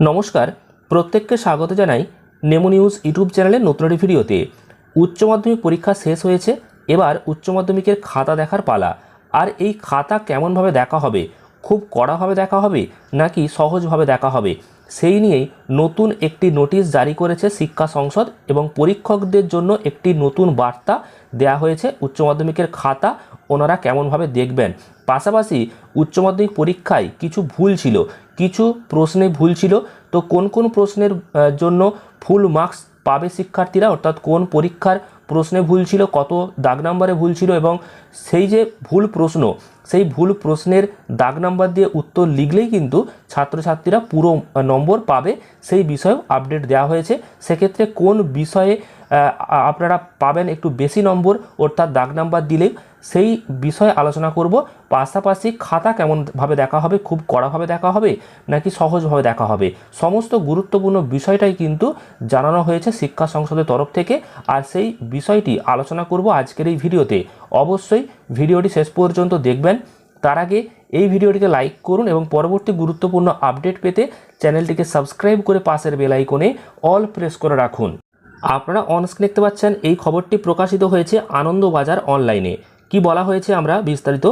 নমস্কার, প্রত্যেককে স্বাগত জানাই নেমো নিউজ ইউটিউব চ্যানেলের নতুন একটি ভিডিওতে। উচ্চ মাধ্যমিক পরীক্ষা শেষ হয়েছে, এবার উচ্চ মাধ্যমিকের খাতা দেখার পালা। আর এই খাতা কেমনভাবে দেখা হবে? খুব কড়াভাবে দেখা হবে, নাকি সহজভাবে দেখা হবে? সেই নিয়েই নতুন একটি নোটিশ জারি করেছে শিক্ষা সংসদ এবং পরীক্ষকদের জন্য একটি নতুন বার্তা দেয়া হয়েছে উচ্চ মাধ্যমিকের খাতা। ওনারা কেমনভাবে দেখবেন? পাশাপাশি উচ্চ মাধ্যমিক পরীক্ষায় কিছু ভুল ছিল কিছু প্রশ্নে ভুল ছিল। তো কোন কোন প্রশ্নের জন্য ফুল মার্কস পাবে শিক্ষার্থীরা? অর্থাৎ কোন পরীক্ষার প্রশ্নে ভুল ছিল, কত দাগ নাম্বারে ভুল ছিল এবং সেই যে ভুল প্রশ্ন, সেই ভুল প্রশ্নের দাগ নাম্বার দিয়ে উত্তর লিখলেই কিন্তু ছাত্রছাত্রীরা পুরো নম্বর পাবে। সেই বিষয়েও আপডেট দেওয়া হয়েছে। সেক্ষেত্রে কোন বিষয়ে আপনারা পাবেন একটু বেশি নম্বর, অর্থাৎ দাগ নাম্বার দিলে সেই বিষয়ে আলোচনা করব। পাশাপাশি খাতা কেমনভাবে দেখা হবে, খুব কড়াভাবে দেখা হবে, নাকি সহজভাবে দেখা হবে? সমস্ত গুরুত্বপূর্ণ বিষয়টাই কিন্তু জানানো হয়েছে শিক্ষা সংসদের তরফ থেকে, আর সেই বিষয়টি আলোচনা করব আজকের এই ভিডিওতে। অবশ্যই ভিডিওটি শেষ পর্যন্ত দেখবেন। তার আগে এই ভিডিওটিকে লাইক করুন এবং পরবর্তী গুরুত্বপূর্ণ আপডেট পেতে চ্যানেলটিকে সাবস্ক্রাইব করে পাশের বেল আইকনে অল প্রেস করে রাখুন। আপনারা অনস্ক্রিন দেখতে পাচ্ছেন, এই খবরটি প্রকাশিত হয়েছে আনন্দবাজার অনলাইনে কি বলা হয়েছে আমরা বিস্তারিত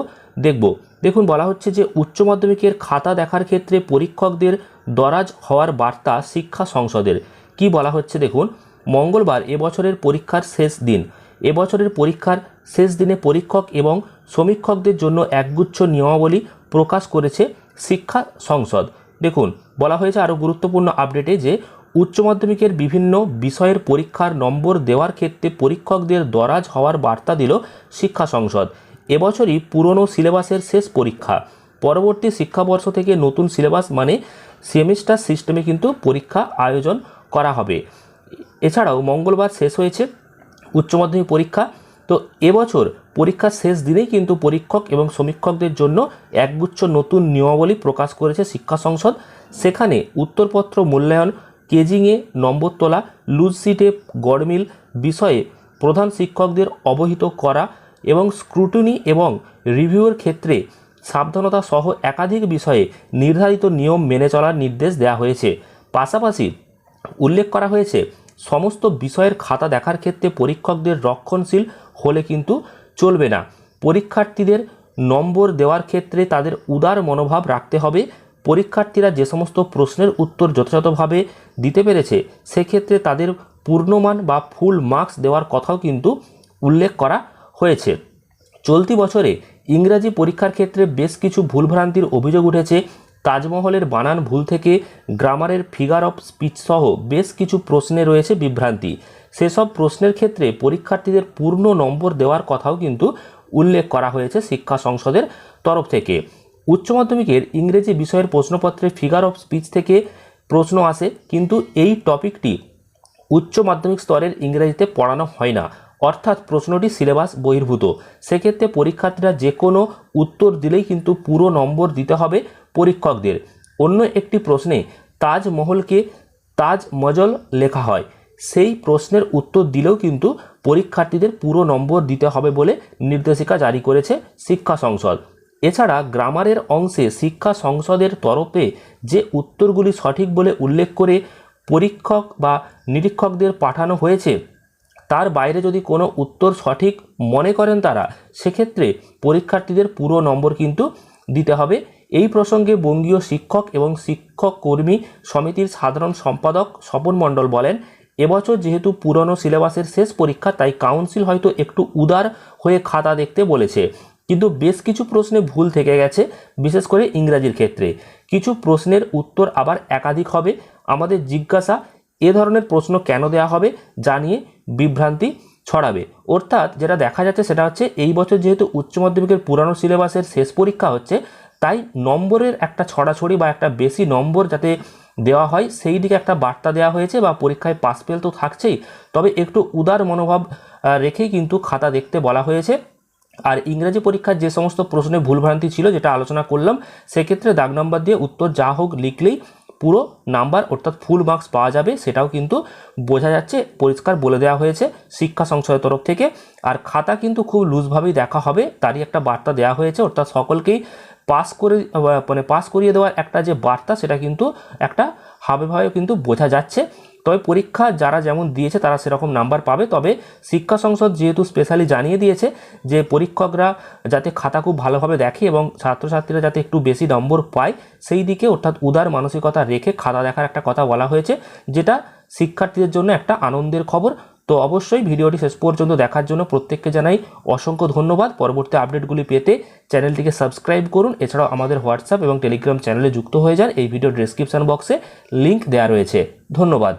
দেখব। দেখুন, বলা হচ্ছে যে উচ্চ মাধ্যমিকের খাতা দেখার ক্ষেত্রে পরীক্ষকদের দরাজ হওয়ার বার্তা শিক্ষা সংসদের। কি বলা হচ্ছে, দেখুন, মঙ্গলবার এবছরের পরীক্ষার শেষ দিন। এবছরের পরীক্ষার শেষ দিনে পরীক্ষক এবং সমীক্ষকদের জন্য একগুচ্ছ নিয়মাবলী প্রকাশ করেছে শিক্ষা সংসদ। দেখুন, বলা হয়েছে আরও গুরুত্বপূর্ণ আপডেটে যে উচ্চ মাধ্যমিকের বিভিন্ন বিষয়ের পরীক্ষার নম্বর দেওয়ার ক্ষেত্রে পরীক্ষকদের দরাজ হওয়ার বার্তা দিল শিক্ষা সংসদ। এবছরই পুরনো সিলেবাসের শেষ পরীক্ষা। পরবর্তী শিক্ষাবর্ষ থেকে নতুন সিলেবাস মানে সেমিস্টার সিস্টেমে কিন্তু পরীক্ষা আয়োজন করা হবে। এছাড়াও মঙ্গলবার শেষ হয়েছে উচ্চ মাধ্যমিক পরীক্ষা। তো এবছর পরীক্ষার শেষ দিনেই কিন্তু পরীক্ষক এবং সমীক্ষকদের জন্য একগুচ্ছ নতুন নিয়মাবলী প্রকাশ করেছে শিক্ষা সংসদ। সেখানে উত্তরপত্র মূল্যায়ন কেজিংয়ে নম্বর তোলা, লুজ সিটে গড়মিল বিষয়ে প্রধান শিক্ষকদের অবহিত করা এবং স্ক্রুটিনি এবং রিভিউয়ের ক্ষেত্রে সাবধানতা সহ একাধিক বিষয়ে নির্ধারিত নিয়ম মেনে চলার নির্দেশ দেওয়া হয়েছে। পাশাপাশি উল্লেখ করা হয়েছে, সমস্ত বিষয়ের খাতা দেখার ক্ষেত্রে পরীক্ষকদের রক্ষণশীল হলে কিন্তু চলবে না। পরীক্ষার্থীদের নম্বর দেওয়ার ক্ষেত্রে তাদের উদার মনোভাব রাখতে হবে। পরীক্ষার্থীরা যে সমস্ত প্রশ্নের উত্তর যথাযথভাবে দিতে পেরেছে, সেক্ষেত্রে তাদের পূর্ণমান বা ফুল মার্কস দেওয়ার কথাও কিন্তু উল্লেখ করা হয়েছে। চলতি বছরে ইংরাজি পরীক্ষার ক্ষেত্রে বেশ কিছু ভুলভ্রান্তির অভিযোগ উঠেছে। তাজমহলের বানান ভুল থেকে গ্রামারের ফিগার অফ স্পিচ সহ বেশ কিছু প্রশ্নে রয়েছে বিভ্রান্তি। সেসব প্রশ্নের ক্ষেত্রে পরীক্ষার্থীদের পূর্ণ নম্বর দেওয়ার কথাও কিন্তু উল্লেখ করা হয়েছে শিক্ষা সংসদের তরফ থেকে। উচ্চ মাধ্যমিকের ইংরেজি বিষয়ের প্রশ্নপত্রে ফিগার অফ স্পিচ থেকে প্রশ্ন আসে, কিন্তু এই টপিকটি উচ্চ মাধ্যমিক স্তরের ইংরেজিতে পড়ানো হয় না। অর্থাৎ প্রশ্নটি সিলেবাস বহির্ভূত। সেক্ষেত্রে পরীক্ষার্থীরা যে কোনো উত্তর দিলেই কিন্তু পুরো নম্বর দিতে হবে পরীক্ষকদের। অন্য একটি প্রশ্নে তাজমহলকে তাজ মজল লেখা হয়। সেই প্রশ্নের উত্তর দিলেও কিন্তু পরীক্ষার্থীদের পুরো নম্বর দিতে হবে বলে নির্দেশিকা জারি করেছে শিক্ষা সংসদ। এছাড়া গ্রামারের অংশে শিক্ষা সংসদের তরফে যে উত্তরগুলি সঠিক বলে উল্লেখ করে পরীক্ষক বা নিরীক্ষকদের পাঠানো হয়েছে, তার বাইরে যদি কোনো উত্তর সঠিক মনে করেন তারা, সেক্ষেত্রে পরীক্ষার্থীদের পুরো নম্বর কিন্তু দিতে হবে। এই প্রসঙ্গে বঙ্গীয় শিক্ষক এবং শিক্ষক কর্মী সমিতির সাধারণ সম্পাদক স্বপন মণ্ডল বলেন, এবছর যেহেতু পুরনো সিলেবাসের শেষ পরীক্ষা, তাই কাউন্সিল হয়তো একটু উদার হয়ে খাতা দেখতে বলেছে। কিন্তু বেশ কিছু প্রশ্নে ভুল থেকে গেছে, বিশেষ করে ইংরাজির ক্ষেত্রে। কিছু প্রশ্নের উত্তর আবার একাধিক হবে। আমাদের জিজ্ঞাসা এ ধরনের প্রশ্ন কেন দেওয়া হবে জানিয়ে বিভ্রান্তি ছড়াবে। অর্থাৎ যেটা দেখা যাচ্ছে সেটা হচ্ছে, এই বছর যেহেতু উচ্চ মাধ্যমিকের পুরানো সিলেবাসের শেষ পরীক্ষা হচ্ছে, তাই নম্বরের একটা ছড়াছড়ি বা একটা বেশি নম্বর যাতে দেওয়া হয়, সেই দিকে একটা বার্তা দেওয়া হয়েছে বা পরীক্ষায় পাস ফেল তো থাকছেই। তবে একটু উদার মনোভাব রেখেই কিন্তু খাতা দেখতে বলা হয়েছে। আর ইংরাজি পরীক্ষার যে সমস্ত প্রশ্নে ভুলভ্রান্তি ছিল যেটা আলোচনা করলাম, সেক্ষেত্রে দাগ নাম্বার দিয়ে উত্তর যা হোক লিখলেই পুরো নাম্বার অর্থাৎ ফুল মার্কস পাওয়া যাবে, সেটাও কিন্তু বোঝা যাচ্ছে, পরিষ্কার বলে দেওয়া হয়েছে শিক্ষা সংসদের তরফ থেকে। আর খাতা কিন্তু খুব লুজভাবেই দেখা হবে, তারই একটা বার্তা দেওয়া হয়েছে, অর্থাৎ সকলকেই পাস করে মানে পাস করিয়ে দেওয়ার একটা যে বার্তা, সেটা কিন্তু একটা হাবে ভাবে কিন্তু বোঝা যাচ্ছে। তবে পরীক্ষা যারা যেমন দিয়েছে, তারা সেরকম নাম্বার পাবে। তবে শিক্ষা সংসদ যেহেতু স্পেশালি জানিয়ে দিয়েছে যে পরীক্ষকরা যাতে খাতা খুব ভালোভাবে দেখে এবং ছাত্রছাত্রীরা যাতে একটু বেশি নম্বর পায়, সেই দিকে অর্থাৎ উদার মানসিকতা রেখে খাতা দেখার একটা কথা বলা হয়েছে, যেটা শিক্ষার্থীদের জন্য একটা আনন্দের খবর। তো অবশ্যই ভিডিওটি শেষ পর্যন্ত দেখার জন্য প্রত্যেককে জানাই অসংখ্য ধন্যবাদ। পরবর্তী আপডেটগুলি পেতে চ্যানেলটিকে সাবস্ক্রাইব করুন। এছাড়াও আমাদের হোয়াটসঅ্যাপ এবং টেলিগ্রাম চ্যানেলে যুক্ত হয়ে যান। এই ভিডিও ডিসক্রিপশান বক্সে লিঙ্ক দেওয়া রয়েছে। ধন্যবাদ।